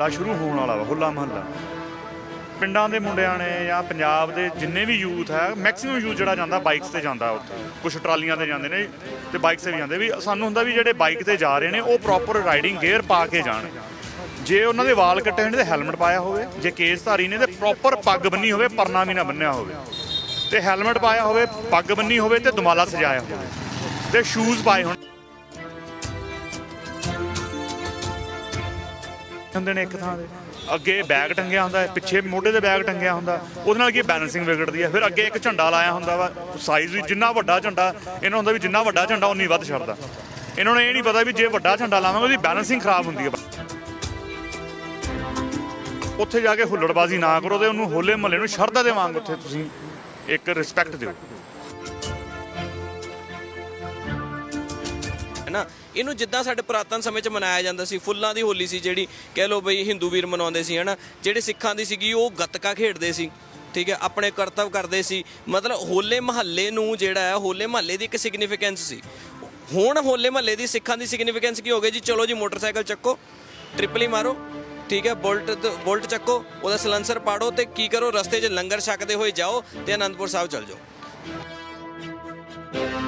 ਦਾ ਸ਼ੁਰੂ ਹੋਣ ਵਾਲਾ ਵਾ, ਹੋਲਾ ਮਹੱਲਾ। ਪਿੰਡਾਂ ਦੇ ਮੁੰਡਿਆਂ ਨੇ ਜਾਂ ਪੰਜਾਬ ਦੇ ਜਿੰਨੇ ਵੀ ਯੂਥ ਹੈ ਮੈਕਸਿਮਮ ਯੂਥ ਜਿਹੜਾ ਜਾਂਦਾ ਬਾਈਕਸ ਤੇ ਜਾਂਦਾ ਉੱਥੇ। ਕੁਝ ਟਰਾਲੀਆਂ ਤੇ ਜਾਂਦੇ ਨੇ ਤੇ ਬਾਈਕਸ ਤੇ ਵੀ ਜਾਂਦੇ। ਵੀ ਸਾਨੂੰ ਹੁੰਦਾ ਵੀ ਜਿਹੜੇ ਬਾਈਕ ਤੇ ਜਾ ਰਹੇ ਨੇ, ਉਹ ਪ੍ਰੋਪਰ ਰਾਈਡਿੰਗ ਗੇਅਰ ਪਾ ਕੇ ਜਾਣ। ਜੇ ਉਹਨਾਂ ਦੇ ਵਾਲ ਕੱਟੇ ਹੋਣ ਤੇ ਹੈਲਮਟ ਪਾਇਆ ਹੋਵੇ, ਜੇ ਕੇਸ ਧਾਰੀ ਨੇ ਤੇ ਪ੍ਰੋਪਰ ਪੱਗ ਬੰਨੀ ਹੋਵੇ, ਪਰਨਾ ਵੀ ਨਾ ਬੰਨਿਆ ਹੋਵੇ। ਤੇ ਹੈਲਮਟ ਪਾਇਆ ਹੋਵੇ, ਪੱਗ ਬੰਨੀ ਹੋਵੇ ਤੇ ਦੁਮਾਲਾ ਸਜਾਇਆ ਹੋਵੇ। ਤੇ ਸ਼ੂਜ਼ ਪਾਏ ਹੋਣ। ਹੁੰਦੇ ਨੇ ਇੱਕ ਥਾਂ ਦੇ। ਅੱਗੇ ਬੈਗ ਟੰਗਿਆ ਹੁੰਦਾ ਹੈ ਪਿੱਛੇ ਮੋਢੇ ਤੇ ਬੈਗ ਟੰਗਿਆ ਹੁੰਦਾ, ਉਹਦੇ ਨਾਲ ਕੀ ਬੈਲੈਂਸਿੰਗ ਵਿਗੜਦੀ ਹੈ ਫਿਰ ਅੱਗੇ ਇੱਕ ਝੰਡਾ ਲਾਇਆ ਹੁੰਦਾ ਵਾ ਸਾਈਜ਼ ਵੀ ਜਿੰਨਾ ਵੱਡਾ ਝੰਡਾ, ਇਹਨਾਂ ਹੁੰਦਾ ਵੀ ਜਿੰਨਾ ਵੱਡਾ ਝੰਡਾ ਉਨੀ ਵੱਧ ਛੱਡਦਾ। ਇਹਨਾਂ ਨੂੰ ਇਹ ਨਹੀਂ ਪਤਾ ਵੀ ਜੇ ਵੱਡਾ ਝੰਡਾ ਲਾਵਾਂਗੇ, ਉਹਦੀ ਬੈਲੈਂਸਿੰਗ ਖਰਾਬ ਹੁੰਦੀ ਹੈ ਉੱਥੇ ਜਾ ਕੇ ਹੁੱਲੜਬਾਜ਼ੀ ਨਾ ਕਰੋ ਤੇ ਉਹਨੂੰ ਹੋਲੇ ਮਹੱਲੇ ਨੂੰ ਸ਼ਰਧਾ ਦੇ ਵਾਂਗ ਉੱਥੇ ਤੁਸੀਂ ਇੱਕ ਰਿਸਪੈਕਟ ਦਿਓ। ਹੈਨਾ? ਇਹਨੂੰ ਜਿੱਦਾਂ ਸਾਡੇ ਪੁਰਾਤਨ ਸਮੇਂ 'ਚ ਮਨਾਇਆ ਜਾਂਦਾ ਸੀ, ਫੁੱਲਾਂ ਦੀ ਹੋਲੀ ਸੀ ਜਿਹੜੀ, ਕਹਿ ਲਓ ਬਈ ਹਿੰਦੂ ਵੀਰ ਮਨਾਉਂਦੇ ਸੀ, ਹੈਨਾ? ਜਿਹੜੇ ਸਿੱਖਾਂ ਦੀ ਸੀਗੀ, ਉਹ ਗੱਤਕਾ ਖੇਡਦੇ ਸੀ, ਠੀਕ ਹੈ? ਆਪਣੇ ਕਰਤੱਵ ਕਰਦੇ ਸੀ। ਮਤਲਬ ਹੋਲੇ ਮਹੱਲੇ ਨੂੰ ਜਿਹੜਾ ਹੈ, ਹੋਲੇ ਮਹੱਲੇ ਦੀ ਇੱਕ ਸਿਗਨੀਫਿਕੈਂਸ ਸੀ। ਹੁਣ ਹੋਲੇ ਮਹੱਲੇ ਦੀ ਸਿੱਖਾਂ ਦੀ ਸਿਗਨੀਫਿਕੈਂਸ ਕੀ ਹੋ ਗਈ ਜੀ? ਚਲੋ ਜੀ, ਮੋਟਰਸਾਈਕਲ ਚੱਕੋ ਟ੍ਰਿਪਲੀ e ਮਾਰੋ, ਠੀਕ ਹੈ? ਬੁਲਟ ਬੁਲਟ ਚੱਕੋ, ਉਹਦਾ ਸਲੈਂਸਰ ਪਾੜੋ ਤੇ ਕੀ ਕਰੋ? ਰਸਤੇ 'ਚ ਲੰਗਰ ਛਕਦੇ ਹੋਏ ਜਾਓ ਤੇ ਅਨੰਦਪੁਰ ਸਾਹਿਬ ਚੱਲ ਜਾਓ।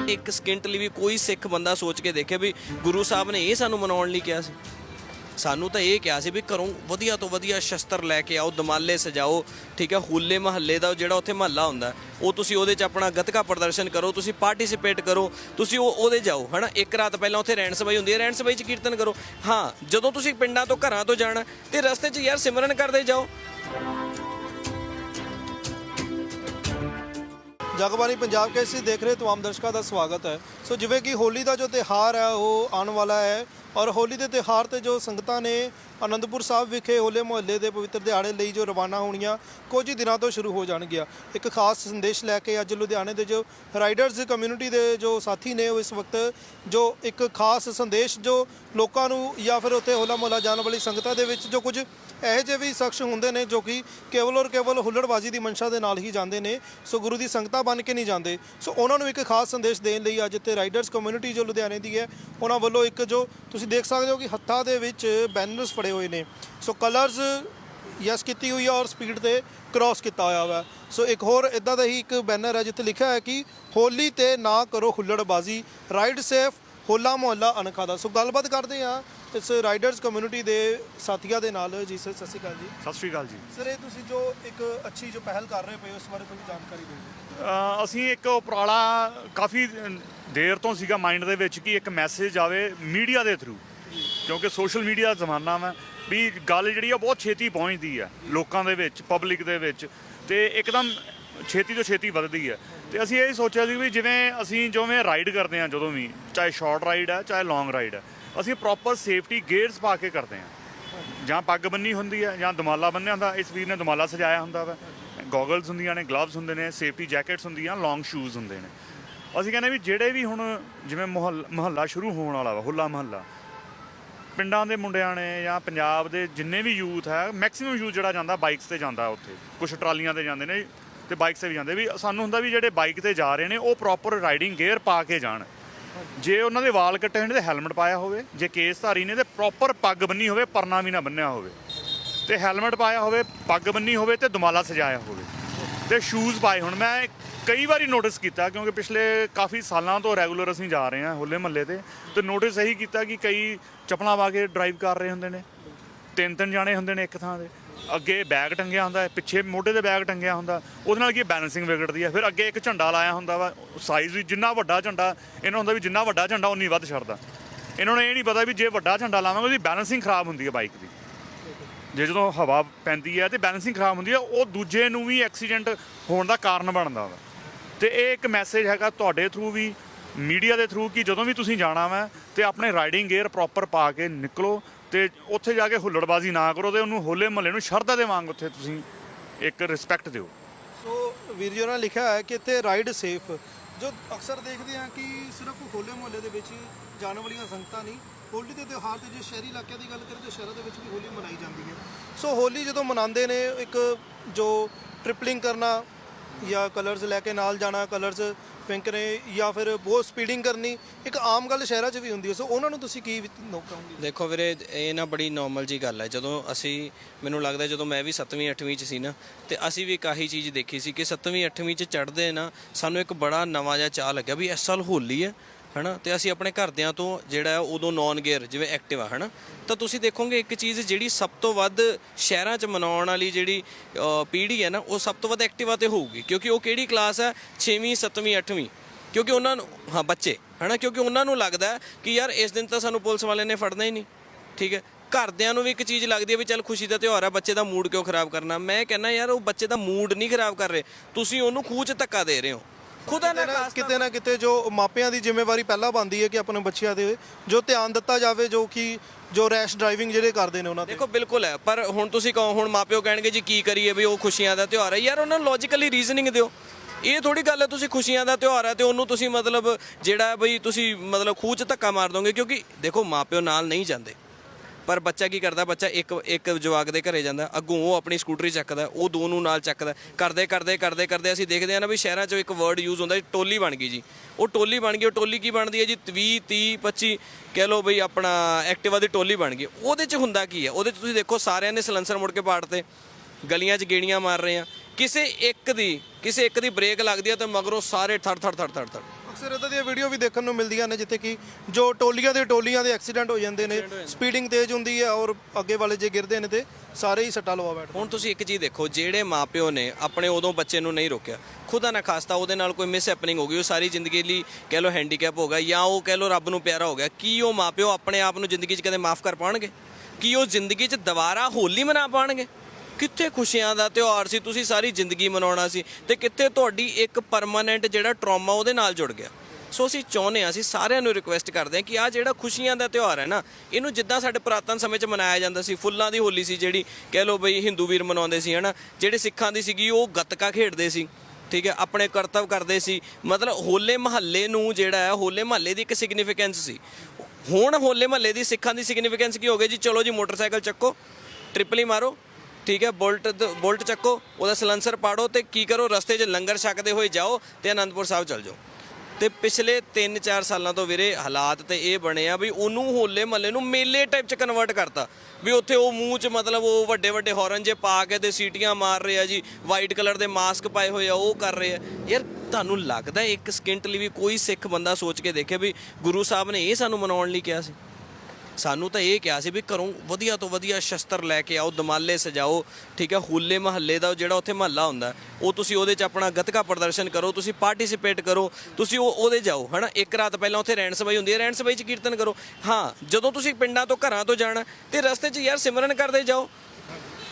ਇੱਕ ਸਕਿੰਟ ਲਈ ਵੀ ਕੋਈ ਸਿੱਖ ਬੰਦਾ ਸੋਚ ਕੇ ਦੇਖੇ ਵੀ ਗੁਰੂ ਸਾਹਿਬ ਨੇ ਇਹ ਸਾਨੂੰ ਮਨਾਉਣ ਲਈ ਕਿਹਾ ਸੀ। ਸਾਨੂੰ ਤਾਂ ਇਹ ਕਿਹਾ ਸੀ ਵੀ ਘਰੋਂ ਵਧੀਆ ਤੋਂ ਵਧੀਆ ਸ਼ਸਤਰ ਲੈ ਕੇ ਆਓ, ਦਮਾਲੇ ਸਜਾਓ, ਠੀਕ ਹੈ, ਹੂਲੇ ਮਹੱਲੇ ਦਾ ਜਿਹੜਾ ਉੱਥੇ ਮਹੱਲਾ ਹੁੰਦਾ, ਉਹ ਤੁਸੀਂ ਉਹਦੇ 'ਚ ਆਪਣਾ ਗੱਤਕਾ ਪ੍ਰਦਰਸ਼ਨ ਕਰੋ, ਤੁਸੀਂ ਪਾਰਟਿਸਿਪੇਟ ਕਰੋ, ਤੁਸੀਂ ਉਹ ਉਹਦੇ ਜਾਓ, ਹਨਾ? ਇੱਕ ਰਾਤ ਪਹਿਲਾਂ ਉੱਥੇ ਰਹਿਣ ਸਭਾਈ ਹੁੰਦੀ ਹੈ, ਰਹਿਣ ਸਭਾਈ 'ਚ ਕੀਰਤਨ ਕਰੋ। ਹਾਂ, ਜਦੋਂ ਤੁਸੀਂ ਪਿੰਡਾਂ ਤੋਂ ਘਰਾਂ ਤੋਂ ਜਾਣਾ, ਤੇ ਰਸਤੇ 'ਚ ਯਾਰ ਸਿਮਰਨ ਕਰਦੇ ਜਾਓ। ਜਗਬਾਣੀ ਪੰਜਾਬ ਕੇ ਕੇਸੀ ਦੇਖ ਰਹੇ ਤਮਾਮ ਦਰਸ਼ਕਾਂ ਦਾ ਸਵਾਗਤ ਹੈ। ਸੋ ਜਿਵੇਂ ਕਿ ਹੋਲੀ ਦਾ ਜੋ ਤਿਹਾਰ ਹੈ, ਉਹ ਆਉਣ ਵਾਲਾ ਹੈ ਔਰ ਹੋਲੀ ਦੇ ਤਿਹਾਰ ਤੇ ਜੋ ਸੰਗਤਾਂ ਨੇ ਅਨੰਦਪੁਰ ਸਾਹਿਬ ਵਿਖੇ ਹੋਲੇ ਮੁਹੱਲੇ ਦੇ ਪਵਿੱਤਰ ਦਿਹਾੜੇ ਲਈ ਜੋ ਰਵਾਨਾ ਹੋਣੀਆਂ ਕੁਝ ਹੀ ਦਿਨਾਂ ਤੋਂ ਸ਼ੁਰੂ ਹੋ ਜਾਣਗੀਆਂ। ਇੱਕ ਖਾਸ ਸੰਦੇਸ਼ ਲੈ ਕੇ ਅੱਜ ਲੁਧਿਆਣੇ ਦੇ ਜੋ ਰਾਈਡਰਸ ਕਮਿਊਨਿਟੀ ਦੇ ਜੋ ਸਾਥੀ ਨੇ ਉਹ ਇਸ ਵਕਤ ਜੋ ਇੱਕ ਖਾਸ ਸੰਦੇਸ਼ ਜੋ ਲੋਕਾਂ ਨੂੰ ਜਾਂ ਫਿਰ ਉੱਥੇ ਹੋਲਾ ਮੁਹੱਲਾ ਜਾਣ ਵਾਲੀ ਸੰਗਤਾਂ ਦੇ ਵਿੱਚ ਜੋ ਕੁਝ ਇਹੋ ਜਿਹੇ ਵੀ ਸ਼ਖਸ ਹੁੰਦੇ ਨੇ ਜੋ ਕਿ ਕੇਵਲ ਔਰ ਕੇਵਲ ਹੁੱਲੜਬਾਜ਼ੀ ਦੀ ਮਨਸ਼ਾ ਦੇ ਨਾਲ ਹੀ ਜਾਂਦੇ ਨੇ, ਸੋ ਗੁਰੂ ਦੀ ਸੰਗਤਾਂ ਬਣ ਕੇ ਨਹੀਂ ਜਾਂਦੇ। ਸੋ ਉਹਨਾਂ ਨੂੰ ਇੱਕ ਖਾਸ ਸੰਦੇਸ਼ ਦੇਣ ਲਈ ਅੱਜ ਇੱਥੇ ਰਾਈਡਰਸ ਕਮਿਊਨਿਟੀ ਜੋ ਲੁਧਿਆਣੇ ਦੀ ਹੈ, ਉਹਨਾਂ ਵੱਲੋਂ ਇੱਕ ਜੋ ਤੁਸੀਂ ਦੇਖ ਸਕਦੇ ਹੋ ਕਿ ਹੱਥਾਂ ਦੇ ਵਿੱਚ ਬੈਨਰਸ ਫੜੇ ਹੋਏ ਨੇ। ਸੋ ਕਲਰਸ ਯੈਸ ਕੀਤੀ ਹੋਈ ਹੈ ਔਰ ਸਪੀਡ ਤੇ ਕ੍ਰਾਸ ਕੀਤਾ ਹੋਇਆ ਵਾ। ਸੋ ਇੱਕ ਹੋਰ ਇਦਾਂ ਦਾ ਹੀ ਇੱਕ ਬੈਨਰ ਹੈ ਜਿੱਥੇ ਲਿਖਿਆ ਹੈ ਕਿ ਹੋਲੀ ਤੇ ਨਾ ਕਰੋ ਹੁੱਲੜਬਾਜ਼ੀ ਰਾਈਡ ਸੇਫ ਹੋਲਾ ਮੁਹੱਲਾ ਅਨਖਾ ਦਾ ਸੋ ਗੱਲਬਾਤ ਕਰਦੇ ਆ ਇਸ ਰਾਈਡਰਸ ਕਮਿਊਨਿਟੀ ਦੇ ਸਾਥੀਆਂ ਦੇ ਨਾਲ। ਜੀ ਸਰ ਸਤਿ ਸ਼੍ਰੀ ਅਕਾਲ ਜੀ। ਸਤਿ ਸ਼੍ਰੀ ਅਕਾਲ ਜੀ। ਸਰ ਇਹ ਤੁਸੀਂ ਜੋ ਇੱਕ ਅੱਛੀ ਜੋ ਪਹਿਲ ਕਰ ਰਹੇ ਪਏ ਹੋ ਉਸ ਬਾਰੇ ਥੋੜੀ ਜਾਣਕਾਰੀ ਦਿਓ। ਅ, ਅਸੀਂ ਇੱਕ ਉਪਰਾਲਾ ਕਾਫੀ ਦੇਰ ਤੋਂ ਸੀਗਾ ਮਾਈਂਡ ਦੇ ਵਿੱਚ ਕਿ ਇੱਕ ਮੈਸੇਜ ਆਵੇ ਮੀਡੀਆ ਦੇ ਥਰੂ ਕਿਉਂਕਿ ਸੋਸ਼ਲ ਮੀਡੀਆ ਦਾ ਜ਼ਮਾਨਾ ਵਾ ਵੀ ਗੱਲ ਜਿਹੜੀ ਆ ਬਹੁਤ ਛੇਤੀ ਪਹੁੰਚਦੀ ਆ ਲੋਕਾਂ ਦੇ ਵਿੱਚ ਪਬਲਿਕ ਦੇ ਵਿੱਚ ਤੇ ਇੱਕਦਮ ਛੇਤੀ ਤੋਂ ਛੇਤੀ ਵੱਧਦੀ ਹੈ ਤੇ ਅਸੀਂ ਇਹ ਸੋਚਿਆ ਸੀ ਵੀ ਜਿਵੇਂ ਅਸੀਂ ਜਿਵੇਂ ਰਾਈਡ ਕਰਦੇ ਹਾਂ ਜਦੋਂ ਵੀ, ਚਾਹੇ ਸ਼ਾਰਟ ਰਾਈਡ ਹੈ ਚਾਹੇ ਲੌਂਗ ਰਾਈਡ ਹੈ ਅਸੀਂ ਪ੍ਰੋਪਰ ਸੇਫਟੀ ਗੇਅਰਸ ਪਾ ਕੇ ਕਰਦੇ ਹਾਂ ਜਾਂ ਪੱਗ ਬੰਨੀ ਹੁੰਦੀ ਹੈ ਜਾਂ ਦਮਾਲਾ ਬੰਨਿਆ ਹੁੰਦਾ, ਇਸ ਵੀਰ ਨੇ ਦਮਾਲਾ ਸਜਾਇਆ ਹੁੰਦਾ ਵਾ। ਗੋਗਲਸ ਹੁੰਦੀਆਂ ਨੇ ਗਲਵਸ ਹੁੰਦੇ ਨੇ ਸੇਫਟੀ ਜੈਕਟਸ ਹੁੰਦੀਆਂ ਲੌਂਗ ਸ਼ੂਜ਼ ਹੁੰਦੇ ਨੇ। ਅਸੀਂ ਕਹਿੰਦੇ ਵੀ ਜਿਹੜੇ ਵੀ ਹੁਣ ਜਿਵੇਂ ਮੁਹੱਲ- ਮੁਹੱਲਾ ਸ਼ੁਰੂ ਹੋਣ ਵਾਲਾ ਵਾ, ਹੁੱਲਾ ਮਹੱਲਾ ਪਿੰਡਾਂ ਦੇ ਮੁੰਡਿਆਂ ਨੇ ਜਾਂ ਪੰਜਾਬ ਦੇ ਜਿੰਨੇ ਵੀ ਯੂਥ ਹੈ ਮੈਕਸਿਮਮ ਯੂਥ ਜਿਹੜਾ ਜਾਂਦਾ ਬਾਈਕਸ ਤੇ ਜਾਂਦਾ ਉੱਥੇ। ਕੁਝ ਟਰਾਲੀਆਂ ਤੇ ਜਾਂਦੇ ਨੇ ਤੇ ਬਾਈਕਸ ਤੇ ਵੀ ਜਾਂਦੇ। ਵੀ ਸਾਨੂੰ ਹੁੰਦਾ ਵੀ ਜਿਹੜੇ ਬਾਈਕ ਤੇ ਜਾ ਰਹੇ ਨੇ, ਉਹ ਪ੍ਰੋਪਰ ਰਾਈਡਿੰਗ ਗੇਅਰ ਪਾ ਕੇ ਜਾਣ। ਜੇ ਉਹਨਾਂ ਦੇ ਵਾਲ ਕੱਟੇ ਹੋਣ ਤੇ ਹੈਲਮਟ ਪਾਇਆ ਹੋਵੇ, ਜੇ ਕੇਸ ਧਾਰੀ ਨੇ ਤੇ ਪ੍ਰੋਪਰ ਪੱਗ ਬੰਨੀ ਹੋਵੇ, ਪਰਨਾ ਵੀ ਨਾ ਬੰਨਿਆ ਹੋਵੇ। ਤੇ ਹੈਲਮਟ ਪਾਇਆ ਹੋਵੇ, ਪੱਗ ਬੰਨੀ ਹੋਵੇ ਤੇ ਦੁਮਾਲਾ ਸਜਾਇਆ ਹੋਵੇ। ਤੇ ਸ਼ੂਜ਼ ਪਾਏ ਹੁਣ। ਮੈਂ ਕਈ ਵਾਰੀ ਨੋਟਿਸ ਕੀਤਾ ਕਿਉਂਕਿ ਪਿਛਲੇ ਕਾਫੀ ਸਾਲਾਂ ਤੋਂ ਰੈਗੂਲਰ ਅਸੀਂ ਜਾ ਰਹੇ ਹਾਂ ਹੋਲੇ ਮਹੱਲੇ ਤੇ। ਤੇ ਨੋਟਿਸ ਇਹੀ ਕੀਤਾ ਕਿ ਕਈ ਚੱਪਲਾਂ ਪਾ ਕੇ ਡਰਾਈਵ ਕਰ ਰਹੇ ਹੁੰਦੇ ਨੇ। ਤਿੰਨ ਤਿੰਨ ਜਾਣੇ ਹੁੰਦੇ ਨੇ ਇੱਕ ਥਾਂ ਤੇ। ਅੱਗੇ ਬੈਗ ਟੰਗਿਆ ਹੁੰਦਾ ਹੈ ਪਿੱਛੇ ਮੋਢੇ ਤੇ ਬੈਗ ਟੰਗਿਆ ਹੁੰਦਾ। ਉਹਦੇ ਨਾਲ ਕੀ ਬੈਲੈਂਸਿੰਗ ਵਿਗੜਦੀ ਹੈ। ਫਿਰ ਅੱਗੇ ਇੱਕ ਝੰਡਾ ਲਾਇਆ ਹੁੰਦਾ ਵਾ। ਸਾਈਜ਼ ਵੀ ਜਿੰਨਾ ਵੱਡਾ ਝੰਡਾ, ਇਹਨਾਂ ਹੁੰਦਾ ਵੀ ਜਿੰਨਾ ਵੱਡਾ ਝੰਡਾ ਉਨੀ ਵੱਧ ਛੱਡਦਾ। ਇਹਨਾਂ ਨੂੰ ਇਹ ਨਹੀਂ ਪਤਾ ਵੀ ਜੇ ਵੱਡਾ ਝੰਡਾ ਲਾਵਾਂਗੇ, ਉਹਦੀ ਬੈਲੈਂਸਿੰਗ ਖਰਾਬ ਹੁੰਦੀ ਹੈ ਬਾਈਕ ਦੀ। ਜੇ ਜਦੋਂ ਹਵਾ ਪੈਂਦੀ ਹੈ ਤੇ ਬੈਲੈਂਸਿੰਗ ਖਰਾਬ ਹੁੰਦੀ ਹੈ ਉਹ ਦੂਜੇ ਨੂੰ ਵੀ ਐਕਸੀਡੈਂਟ ਹੋਣ ਦਾ ਕਾਰਨ ਬਣਦਾ ਵਾ। ਤੇ ਇਹ ਇੱਕ ਮੈਸੇਜ ਹੈਗਾ ਤੁਹਾਡੇ ਥਰੂ ਵੀ ਮੀਡੀਆ ਦੇ ਥਰੂ ਕਿ ਜਦੋਂ ਵੀ ਤੁਸੀਂ ਜਾਣਾ ਵਾ ਤੇ ਆਪਣੇ ਰਾਈਡਿੰਗ ਗੇਅਰ ਪ੍ਰੋਪਰ ਪਾ ਕੇ ਨਿਕਲੋ ਤੇ ਉੱਥੇ ਜਾ ਕੇ ਹੁੱਲੜਬਾਜ਼ੀ ਨਾ ਕਰੋ ਤੇ ਉਹਨੂੰ ਹੋਲੇ ਮਹੱਲੇ ਨੂੰ ਸ਼ਰਧਾ ਦੇ ਵਾਂਗ ਉੱਥੇ ਤੁਸੀਂ ਇੱਕ ਰਿਸਪੈਕਟ ਦਿਓ। ਸੋ ਵੀਰ ਜੀ ਹੋਰਾਂ ਨੇ ਲਿਖਿਆ ਹੈ ਕਿ ਇੱਥੇ ਰਾਈਡ ਸੇਫ ਜੋ ਅਕਸਰ ਦੇਖਦੇ ਹਾਂ ਕਿ ਸਿਰਫ ਹੋਲੇ ਮੁਹੱਲੇ ਦੇ ਵਿੱਚ ਜਾਣ ਵਾਲੀਆਂ ਸੰਗਤਾਂ ਨਹੀਂ ਹੋਲੀ ਦੇ ਤਿਉਹਾਰ ਤੇ ਜੇ ਸ਼ਹਿਰੀ ਇਲਾਕਿਆਂ ਦੀ ਗੱਲ ਕਰੀਏ ਤਾਂ ਸ਼ਹਿਰਾਂ ਦੇ ਵਿੱਚ ਵੀ ਹੋਲੀ ਮਨਾਈ ਜਾਂਦੀ ਹੈ। ਸੋ ਹੋਲੀ ਜਦੋਂ ਮਨਾਉਂਦੇ ਨੇ, ਇੱਕ ਜੋ ਟ੍ਰਿਪਲਿੰਗ ਕਰਨਾ ਜਾਂ ਕਲਰਸ ਲੈ ਕੇ ਨਾਲ ਜਾਣਾ ਕਲਰਸ ਫਿੰਕਣੇ ਜਾਂ ਫਿਰ ਬਹੁਤ ਸਪੀਡਿੰਗ ਕਰਨੀ, ਇੱਕ ਆਮ ਗੱਲ ਸ਼ਹਿਰਾਂ 'ਚ ਵੀ ਹੁੰਦੀ ਹੈ। ਸੋ ਉਹਨਾਂ ਨੂੰ ਤੁਸੀਂ ਕੀ ਨੋਕ ਕਹੋਗੇ ਦੇਖੋ ਵੀਰੇ, ਇਹ ਨਾ ਬੜੀ ਨਾਰਮਲ ਜੀ ਗੱਲ ਹੈ। ਜਦੋਂ ਅਸੀਂ, ਮੈਨੂੰ ਲੱਗਦਾ ਜਦੋਂ ਮੈਂ ਵੀ 7ਵੀਂ 8ਵੀਂ ਚ ਸੀ ਨਾ, ਤੇ ਅਸੀਂ ਵੀ ਕਾਹੀ ਚੀਜ਼ ਦੇਖੀ ਸੀ ਕਿ 7ਵੀਂ 8ਵੀਂ ਚ ਚੜ੍ਹਦੇ ਨਾ, ਸਾਨੂੰ ਇੱਕ ਬੜਾ ਨਵਾਂ ਜਿਹਾ ਚਾਹ ਲੱਗਿਆ ਵੀ ਇਸ ਸਾਲ ਹੋਲੀ ਹੈ। ਹਨਾ? ਤੇ ਅਸੀਂ ਆਪਣੇ ਘਰਦਿਆਂ ਤੋਂ ਜਿਹੜਾ ਹੈ ਉਦੋਂ ਨੌਨ ਗੇਅਰ ਜਿਵੇਂ ਐਕਟਿਵਾ ਹਨਾ? ਤਾਂ ਤੁਸੀਂ ਦੇਖੋਗੇ ਇੱਕ ਚੀਜ਼ ਜਿਹੜੀ ਸਭ ਤੋਂ ਵੱਧ ਸ਼ਹਿਰਾਂ 'ਚ ਮਨਾਉਣ ਵਾਲੀ ਜਿਹੜੀ ਪੀੜ੍ਹੀ ਹੈ ਨਾ, ਉਹ ਸਭ ਤੋਂ ਵੱਧ ਐਕਟਿਵਾ ਤੇ ਹੋਊਗੀ। ਕਿਉਂਕਿ ਉਹ ਕਿਹੜੀ ਕਲਾਸ ਹੈ? 6ਵੀਂ 7ਵੀਂ 8ਵੀਂ ਕਿਉਂਕਿ ਉਹਨਾਂ ਨੂੰ, ਹਾਂ, ਬੱਚੇ, ਹਨਾ? ਕਿਉਂਕਿ ਉਹਨਾਂ ਨੂੰ ਲੱਗਦਾ ਕਿ ਯਾਰ ਇਸ ਦਿਨ ਤਾਂ ਸਾਨੂੰ ਪੁਲਿਸ ਵਾਲਿਆਂ ਨੇ ਫੜਨਾ ਹੀ ਨਹੀਂ, ਠੀਕ ਹੈ? ਘਰਦਿਆਂ ਨੂੰ ਵੀ ਇੱਕ ਚੀਜ਼ ਲੱਗਦੀ ਹੈ ਵੀ ਚੱਲ ਖੁਸ਼ੀ ਦਾ ਤਿਉਹਾਰ ਆ ਬੱਚੇ ਦਾ ਮੂਡ ਕਿਉਂ ਖਰਾਬ ਕਰਨਾ? ਮੈਂ ਕਹਿੰਦਾ ਯਾਰ ਉਹ ਬੱਚੇ ਦਾ ਮੂਡ ਨਹੀਂ ਖਰਾਬ ਕਰ ਰਹੇ। ਤੁਸੀਂ ਉਹਨੂੰ ਖੂਹ 'ਚ ਧੱਕਾ ਦੇ ਰਹੇ ਹੋ। ਖੁਦਾ ਨਾ ਕਿਤੇ ਨਾ- ਖਾਸਤਾ। ਕਿਤੇ ਨਾ ਕਿਤੇ ਜੋ ਮਾਪਿਆਂ ਦੀ ਜ਼ਿੰਮੇਵਾਰੀ ਪਹਿਲਾਂ ਬਣਦੀ ਹੈ ਕਿ ਆਪਣੇ ਬੱਚਿਆਂ ਦੇ ਜੋ ਧਿਆਨ ਦਿੱਤਾ ਜਾਵੇ ਜੋ ਕਿ ਜੋ ਰੈਸ਼ ਡਰਾਈਵਿੰਗ ਜਿਹੜੇ ਕਰਦੇ ਨੇ ਉਹਨਾਂ ਤੇ। ਦੇਖੋ ਬਿਲਕੁਲ ਹੈ ਪਰ ਹੁਣ ਤੁਸੀਂ ਕਹੋ ਹੁਣ ਮਾਪਿਓ ਕਹਿਣਗੇ ਜੀ ਕੀ ਕਰੀਏ ਵੀ ਉਹ ਖੁਸ਼ੀਆਂ ਦਾ ਤਿਉਹਾਰ ਹੈ। ਯਾਰ ਉਹਨਾਂ ਨੂੰ ਲੌਜੀਕਲੀ ਰੀਜ਼ਨਿੰਗ ਦਿਓ। ਇਹ ਥੋੜੀ ਗੱਲ ਹੈ ਤੁਸੀਂ ਖੁਸ਼ੀਆਂ ਦਾ ਤਿਉਹਾਰ ਹੈ ਤੇ ਉਹਨੂੰ ਤੁਸੀਂ ਮਤਲਬ ਜਿਹੜਾ ਹੈ ਬਈ ਤੁਸੀਂ ਮਤਲਬ ਖੂਹ 'ਚ ਧੱਕਾ ਮਾਰ ਦੋਗੇ ਕਿਉਂਕਿ ਦੇਖੋ ਮਾਪਿਓ ਨਾਲ ਨਹੀਂ ਜਾਂਦੇ। ਪਰ ਬੱਚਾ ਕੀ ਕਰਦਾ, ਬੱਚਾ ਇੱਕ ਇੱਕ ਜਵਾਕ ਦੇ ਘਰੇ ਜਾਂਦਾ, ਅੱਗੋਂ ਉਹ ਆਪਣੀ ਸਕੂਟਰੀ ਚੱਕਦਾ, ਉਹ ਦੋ ਨੂੰ ਨਾਲ ਚੱਕਦਾ, ਕਰਦੇ ਕਰਦੇ ਕਰਦੇ ਕਰਦੇ ਅਸੀਂ ਦੇਖਦੇ ਹਾਂ ਨਾ ਵੀ ਸ਼ਹਿਰਾਂ 'ਚ ਇੱਕ ਵਰਡ ਯੂਜ਼ ਹੁੰਦਾ ਜੀ, ਟੋਲੀ ਬਣ ਗਈ ਜੀ। ਉਹ ਟੋਲੀ ਬਣ ਗਈ, ਉਹ ਟੋਲੀ ਕੀ ਬਣਦੀ ਹੈ ਜੀ 20 30 25 ਕਹਿ ਲਓ ਬਈ ਆਪਣਾ ਐਕਟਿਵਾ ਦੀ ਟੋਲੀ ਬਣ ਗਈ। ਉਹਦੇ 'ਚ ਹੁੰਦਾ ਕੀ ਹੈ? ਉਹਦੇ 'ਚ ਤੁਸੀਂ ਦੇਖੋ ਸਾਰਿਆਂ ਨੇ ਸਲੈਂਸਰ ਮੁੜ ਕੇ ਪਾੜ 'ਤੇ ਗਲੀਆਂ 'ਚ ਗੇੜੀਆਂ ਮਾਰ ਰਹੇ ਆ ਕਿਸੇ ਇੱਕ ਦੀ, ਕਿਸੇ ਇੱਕ ਦੀ ਬ੍ਰੇਕ ਲੱਗਦੀ ਹੈ ਤਾਂ ਮਗਰੋਂ ਸਾਰੇ ਥੜ ਥੜ ਥੜ ਥੜ ਥੜ। ਅਕਸਰ ਇਦਾਂ ਦੀਆਂ ਵੀਡੀਓ ਵੀ ਦੇਖਣ ਨੂੰ ਮਿਲਦੀਆਂ ਨੇ ਜਿੱਥੇ ਕਿ ਜੋ ਟੋਲੀਆਂ ਦੇ ਟੋਲੀਆਂ ਦੇ ਐਕਸੀਡੈਂਟ ਹੋ ਜਾਂਦੇ ਨੇ ਸਪੀਡਿੰਗ ਤੇਜ਼ ਹੁੰਦੀ ਹੈ ਔਰ ਅੱਗੇ ਵਾਲੇ ਜੇ ਗਿਰਦੇ ਨੇ ਤੇ ਸਾਰੇ ਹੀ ਸੱਟਾ ਲਵਾ ਬੈਠਦੇ ਹੁਣ ਤੁਸੀਂ ਇੱਕ ਚੀਜ਼ ਦੇਖੋ ਜਿਹੜੇ ਮਾਪਿਓ ਨੇ ਆਪਣੇ ਉਦੋਂ ਬੱਚੇ ਨੂੰ ਨਹੀਂ ਰੋਕਿਆ। ਖੁਦਾ ਨਾ ਖਾਸਤਾ ਉਹਦੇ ਨਾਲ ਕੋਈ ਮਿਸ ਹੈਪਨਿੰਗ ਹੋ ਗਈ ਉਹ ਸਾਰੀ ਜ਼ਿੰਦਗੀ ਲਈ ਕਹਿ ਲਓ ਹੈਂਡੀਕੈਪ ਹੋ ਗਿਆ ਜਾਂ ਉਹ ਕਹਿ ਲਓ ਰੱਬ ਨੂੰ ਪਿਆਰਾ ਹੋ ਗਿਆ ਕੀ ਉਹ ਮਾਪਿਓ ਆਪਣੇ ਆਪ ਨੂੰ ਜ਼ਿੰਦਗੀ 'ਚ ਕਦੇ ਮਾਫ ਕਰ ਪਾਉਣਗੇ? ਕੀ ਉਹ ਜ਼ਿੰਦਗੀ 'ਚ ਦੁਬਾਰਾ ਹੋਲੀ ਮਨਾ ਪਾਉਣਗੇ? ਕਿੱਥੇ ਖੁਸ਼ੀਆਂ ਦਾ ਤਿਉਹਾਰ ਸੀ? ਤੁਸੀਂ ਸਾਰੀ ਜ਼ਿੰਦਗੀ ਮਨਾਉਣਾ ਸੀ ਤੇ ਕਿੱਥੇ ਤੁਹਾਡੀ ਇੱਕ ਪਰਮਾਨੈਂਟ ਜਿਹੜਾ ਟਰਾਮਾ ਉਹਦੇ ਨਾਲ ਜੁੜ ਗਿਆ? ਸੋ ਅਸੀਂ ਚਾਹੁੰਦੇ ਹਾਂ, ਅਸੀਂ ਸਾਰਿਆਂ ਨੂੰ ਰਿਕੁਐਸਟ ਕਰਦੇ ਹਾਂ ਕਿ ਆ ਜਿਹੜਾ ਖੁਸ਼ੀਆਂ ਦਾ ਤਿਉਹਾਰ ਹੈ ਨਾ, ਇਹਨੂੰ ਜਿੱਦਾਂ ਸਾਡੇ ਪੁਰਾਤਨ ਸਮੇਂ 'ਚ ਮਨਾਇਆ ਜਾਂਦਾ ਸੀ, ਫੁੱਲਾਂ ਦੀ ਹੋਲੀ ਸੀ ਜਿਹੜੀ, ਕਹਿ ਲਓ ਬਈ ਹਿੰਦੂ ਵੀਰ ਮਨਾਉਂਦੇ ਸੀ, ਹਨਾ? ਜਿਹੜੇ ਸਿੱਖਾਂ ਦੀ ਸੀਗੀ, ਉਹ ਗੱਤਕਾ ਖੇਡਦੇ ਸੀ, ਠੀਕ ਹੈ? ਆਪਣੇ ਕਰਤੱਵ ਕਰਦੇ ਸੀ, ਮਤਲਬ ਹੋਲੇ ਮਹੱਲੇ ਨੂੰ ਜਿਹੜਾ ਹੈ, ਹੋਲੇ ਮਹੱਲੇ ਦੀ ਇੱਕ ਸਿਗਨੀਫਿਕੈਂਸ ਸੀ। ਹੁਣ ਹੋਲੇ ਮਹੱਲੇ ਦੀ ਸਿੱਖਾਂ ਦੀ ਸਿਗਨੀਫਿਕੈਂਸ ਕੀ ਹੋ ਗਈ ਜੀ? ਚਲੋ ਜੀ, ਮੋਟਰਸਾਈਕਲ ਚੱਕੋ ਟ੍ਰਿਪਲੀ e ਮਾਰੋ ਠੀਕ ਹੈ, ਬੁਲਟ ਬੁਲਟ ਚੱਕੋ, ਉਹਦਾ ਸਲੈਂਸਰ ਪਾੜੋ ਤੇ ਕੀ ਕਰੋ, ਰਸਤੇ 'ਚ ਲੰਗਰ ਛਕਦੇ ਹੋਏ ਜਾਓ ਤੇ ਅਨੰਦਪੁਰ ਸਾਹਿਬ ਚੱਲ ਜਾਓ। ਤੇ ਪਿਛਲੇ 3-4 ਸਾਲਾਂ ਤੋਂ ਵੀਰੇ ਹਾਲਾਤ ਤੇ ਇਹ ਬਣੇ ਆ ਵੀ ਉਹਨੂੰ ਹੋਲੇ ਮਹੱਲੇ ਨੂੰ ਮੇਲੇ ਟਾਈਪ ਚ ਕਨਵਰਟ ਕਰਤਾ। ਵੀ ਉੱਥੇ ਉਹ ਮੂੰਹ ਚ ਮਤਲਬ ਉਹ ਵੱਡੇ ਵੱਡੇ ਹੌਰਨ ਜੇ ਪਾ ਕੇ ਤੇ ਸੀਟੀਆਂ ਮਾਰ ਰਹੇ ਆ ਜੀ ਵਾਈਟ ਕਲਰ ਦੇ ਮਾਸਕ ਪਾਏ ਹੋਏ ਆ, ਉਹ ਕਰ ਰਹੇ ਆ। ਯਾਰ ਤੁਹਾਨੂੰ ਲੱਗਦਾ ਇੱਕ ਸਕਿੰਟ ਲਈ ਵੀ ਕੋਈ ਸਿੱਖ ਬੰਦਾ ਸੋਚ ਕੇ ਦੇਖੇ ਵੀ ਗੁਰੂ ਸਾਹਿਬ ਨੇ ਇਹ ਸਾਨੂੰ ਮਨਾਉਣ ਲਈ ਕਿਹਾ ਸੀ? ਸਾਨੂੰ ਤਾਂ ਇਹ ਕਿਹਾ ਸੀ ਵੀ ਘਰੋਂ ਵਧੀਆ ਤੋਂ ਵਧੀਆ ਸ਼ਸਤਰ ਲੈ ਕੇ ਆਓ, ਦਮਾਲੇ ਸਜਾਓ, ਠੀਕ ਹੈ, ਹੂਲੇ ਮਹੱਲੇ ਦਾ ਜਿਹੜਾ ਉੱਥੇ ਮਹੱਲਾ ਹੁੰਦਾ, ਉਹ ਤੁਸੀਂ ਉਹਦੇ 'ਚ ਆਪਣਾ ਗੱਤਕਾ ਪ੍ਰਦਰਸ਼ਨ ਕਰੋ, ਤੁਸੀਂ ਪਾਰਟਿਸਿਪੇਟ ਕਰੋ, ਤੁਸੀਂ ਉਹ ਉਹਦੇ ਜਾਓ, ਹਨਾ? ਇੱਕ ਰਾਤ ਪਹਿਲਾਂ ਉੱਥੇ ਰਹਿਣ ਸਭਾਈ ਹੁੰਦੀ ਹੈ, ਰਹਿਣ ਸਭਾਈ 'ਚ ਕੀਰਤਨ ਕਰੋ। ਹਾਂ, ਜਦੋਂ ਤੁਸੀਂ ਪਿੰਡਾਂ ਤੋਂ ਘਰਾਂ ਤੋਂ ਜਾਣਾ, ਤੇ ਰਸਤੇ 'ਚ ਯਾਰ ਸਿਮਰਨ ਕਰਦੇ ਜਾਓ।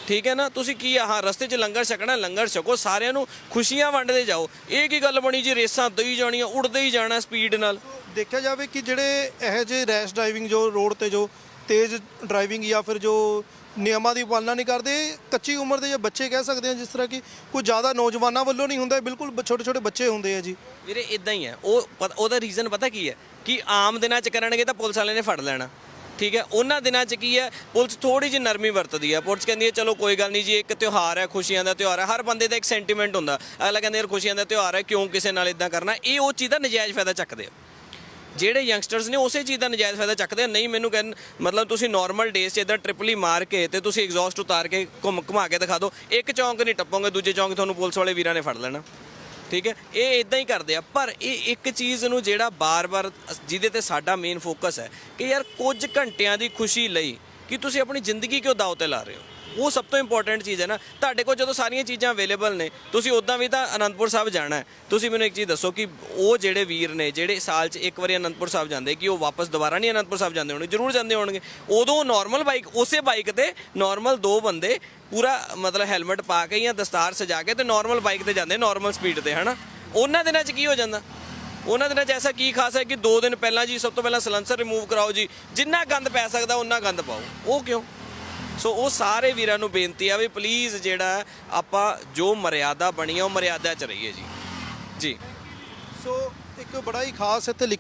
ਠੀਕ ਹੈ ਨਾ? ਤੁਸੀਂ ਕੀ ਆ? ਹਾਂ, ਰਸਤੇ 'ਚ ਲੰਗਰ ਛਕਣਾ, ਲੰਗਰ ਛਕੋ, ਸਾਰਿਆਂ ਨੂੰ ਖੁਸ਼ੀਆਂ ਵੰਡਦੇ ਜਾਓ। ਇਹ ਕੀ ਗੱਲ ਬਣੀ ਜੀ? ਰੇਸਾਂ ਦਈ ਜਾਣੀਆਂ ਉੜਦੇ ਹੀ ਜਾਣਾ ਸਪੀਡ ਨਾਲ। ਦੇਖਿਆ ਜਾਵੇ ਕਿ ਜਿਹੜੇ ਇਹੋ ਜਿਹੇ ਰੈਸ਼ ਡਰਾਈਵਿੰਗ ਜੋ ਰੋਡ ਤੇ ਜੋ ਤੇਜ਼ ਡਰਾਈਵਿੰਗ ਜਾਂ ਫਿਰ ਜੋ ਨਿਯਮਾਂ ਦੀ ਪਾਲਣਾ ਨਹੀਂ ਕਰਦੇ ਕੱਚੀ ਉਮਰ ਦੇ ਜਾਂ ਬੱਚੇ ਕਹਿ ਸਕਦੇ ਹਾਂ ਜਿਸ ਤਰ੍ਹਾਂ ਕਿ ਕੋਈ ਜ਼ਿਆਦਾ ਨੌਜਵਾਨਾਂ ਵੱਲੋਂ ਨਹੀਂ ਹੁੰਦਾ ਬਿਲਕੁਲ ਛੋਟੇ ਛੋਟੇ ਬੱਚੇ ਹੁੰਦੇ ਆ ਜੀ। ਵੀਰੇ ਇਦਾਂ ਹੀ ਹੈ। ਉਹ ਪਤ- ਉਹਦਾ ਰੀਜ਼ਨ ਪਤਾ ਕੀ ਹੈ? ਕਿ ਆਮ ਦਿਨਾਂ 'ਚ ਕਰਨਗੇ ਤਾਂ ਪੁਲਿਸ ਵਾਲਿਆਂ ਨੇ ਫੜ ਲੈਣਾ। ਠੀਕ ਹੈ? ਉਹਨਾਂ ਦਿਨਾਂ 'ਚ ਕੀ ਹੈ? ਪੁਲਿਸ ਥੋੜੀ ਜਿਹੀ ਨਰਮੀ ਵਰਤਦੀ ਹੈ। ਪੁਲਿਸ ਕਹਿੰਦੀ ਹੈ, ਚਲੋ ਕੋਈ ਗੱਲ ਨਹੀਂ ਜੀ, ਇੱਕ ਤਿਉਹਾਰ ਹੈ, ਖੁਸ਼ੀਆਂ ਦਾ ਤਿਉਹਾਰ ਹੈ। ਹਰ ਬੰਦੇ ਦਾ ਇੱਕ ਸੈਂਟੀਮੈਂਟ ਹੁੰਦਾ। ਅਗਲਾ ਕਹਿੰਦਾ, ਯਾਰ, ਖੁਸ਼ੀਆਂ ਦਾ ਤਿਉਹਾਰ ਹੈ, ਕਿਉਂ ਕਿਸੇ ਨਾਲ ਇਦਾਂ ਕਰਨਾ? ਇਹ ਉਹ ਚੀਜ਼ ਦਾ ਨਜਾਇਜ਼ ਫਾਇਦਾ ਚੱਕਦੇ ਆ। ਜਿਹੜੇ ਯੰਗਸਟਰਸ ਨੇ ਉਸੇ ਚੀਜ਼ ਦਾ ਨਜਾਇਜ਼ ਫਾਇਦਾ ਚੱਕਦੇ ਆ। ਨਹੀਂ, ਮੈਨੂੰ ਕਹਿੰ ਮਤਲਬ ਤੁਸੀਂ ਨਾਰਮਲ ਡੇਜ਼ 'ਚ ਇਦਾਂ ਟ੍ਰਿਪਲੀ ਮਾਰ ਕੇ ਤੇ ਤੁਸੀਂ ਐਗਜ਼ੌਸਟ ਉਤਾਰ ਕੇ ਘੁੰਮ ਘੁਮਾ ਕੇ ਦਿਖਾ ਦਿਓ। ਇੱਕ ਚੌਂਕ ਨਹੀਂ ਟੱਪੋਗੇ, ਦੂਜੇ ਚੌਂਕ ਤੁਹਾਨੂੰ ਪੁਲਿਸ ਵਾਲੇ ਵੀਰਾਂ ਨੇ ਫੜ ਲੈਣਾ। ਠੀਕ ਹੈ? ਇਹ ਇਦਾਂ ਹੀ ਕਰਦੇ ਆ। ਪਰ ਇਹ ਇੱਕ ਚੀਜ਼ ਨੂੰ ਜਿਹੜਾ ਬਾਰ-ਬਾਰ ਜਿਹਦੇ ਤੇ ਸਾਡਾ ਮੇਨ ਫੋਕਸ ਹੈ ਕਿ ਯਾਰ ਕੁਝ ਘੰਟਿਆਂ ਦੀ ਖੁਸ਼ੀ ਲਈ ਕਿ ਤੁਸੀਂ ਆਪਣੀ ਜ਼ਿੰਦਗੀ ਕਿਉਂ ਦਾਅ ਤੇ ਲਾ ਰਹੇ ਹੋ? ਉਹ ਸਭ ਤੋਂ ਇੰਪੋਰਟੈਂਟ ਚੀਜ਼ ਹੈ ਨਾ। ਤੁਹਾਡੇ ਕੋਲ ਜਦੋਂ ਸਾਰੀਆਂ ਚੀਜ਼ਾਂ ਅਵੇਲੇਬਲ ਨੇ, ਤੁਸੀਂ ਉਦਾਂ ਵੀ ਤਾਂ ਅਨੰਦਪੁਰ ਸਾਹਿਬ ਜਾਣਾ ਹੈ। ਤੁਸੀਂ ਮੈਨੂੰ ਇੱਕ ਚੀਜ਼ ਦੱਸੋ ਕਿ ਉਹ ਜਿਹੜੇ ਵੀਰ ਨੇ, ਜਿਹੜੇ ਸਾਲ 'ਚ ਇੱਕ ਵਾਰੀ ਅਨੰਦਪੁਰ ਸਾਹਿਬ ਜਾਂਦੇ, ਕਿ ਉਹ ਵਾਪਸ ਦੁਬਾਰਾ ਨਹੀਂ ਅਨੰਦਪੁਰ ਸਾਹਿਬ ਜਾਂਦੇ ਹੋਣਗੇ? ਜ਼ਰੂਰ ਜਾਂਦੇ ਹੋਣਗੇ। ਉਦੋਂ ਨਾਰਮਲ ਬਾਈਕ ਉਸੇ ਬਾਈਕ ਤੇ ਨਾਰਮਲ ਦੋ ਬੰਦੇ ਪੂਰਾ ਮਤਲਬ ਹੈਲਮਟ ਪਾ ਕੇ ਜਾਂ ਦਸਤਾਰ ਸਜਾ ਕੇ ਤੇ ਨਾਰਮਲ ਬਾਈਕ ਤੇ ਜਾਂਦੇ ਨਾਰਮਲ ਸਪੀਡ ਤੇ, ਹਨਾ? ਉਹਨਾਂ ਦਿਨਾਂ 'ਚ ਕੀ ਹੋ ਜਾਂਦਾ? ਉਹਨਾਂ ਦਿਨਾਂ 'ਚ ਐਸਾ ਕੀ ਖਾਸ ਹੈ ਕਿ 2 ਦਿਨ ਪਹਿਲਾਂ ਜੀ, ਸਭ ਤੋਂ ਪਹਿਲਾਂ ਸਲੰਸਰ ਰਿਮੂਵ ਕਰਾਓ ਜੀ। ਜਿੰਨਾ ਗੰਦ ਪੈ ਸਕਦਾ ਉਹਨਾਂ ਗੰਦ ਪਾਓ। ਉਹ ਕਿਉਂ? ਸੋ ਉਹ ਸਾਰੇ ਵੀਰਾਂ ਨੂੰ ਬੇਨਤੀ ਆ ਵੀ ਪਲੀਜ਼ ਜਿਹੜਾ ਆਪਾਂ ਜੋ ਮਰਿਆਦਾ ਬਣੀ ਆ, ਉਹ ਮਰਿਆਦਾ 'ਚ ਰਹੀਏ ਜੀ। ਜੀ। ਸੋ ਇੱਕ ਬੜਾ ਹੀ ਖਾਸ ਇੱਥੇ ਲਿਖ-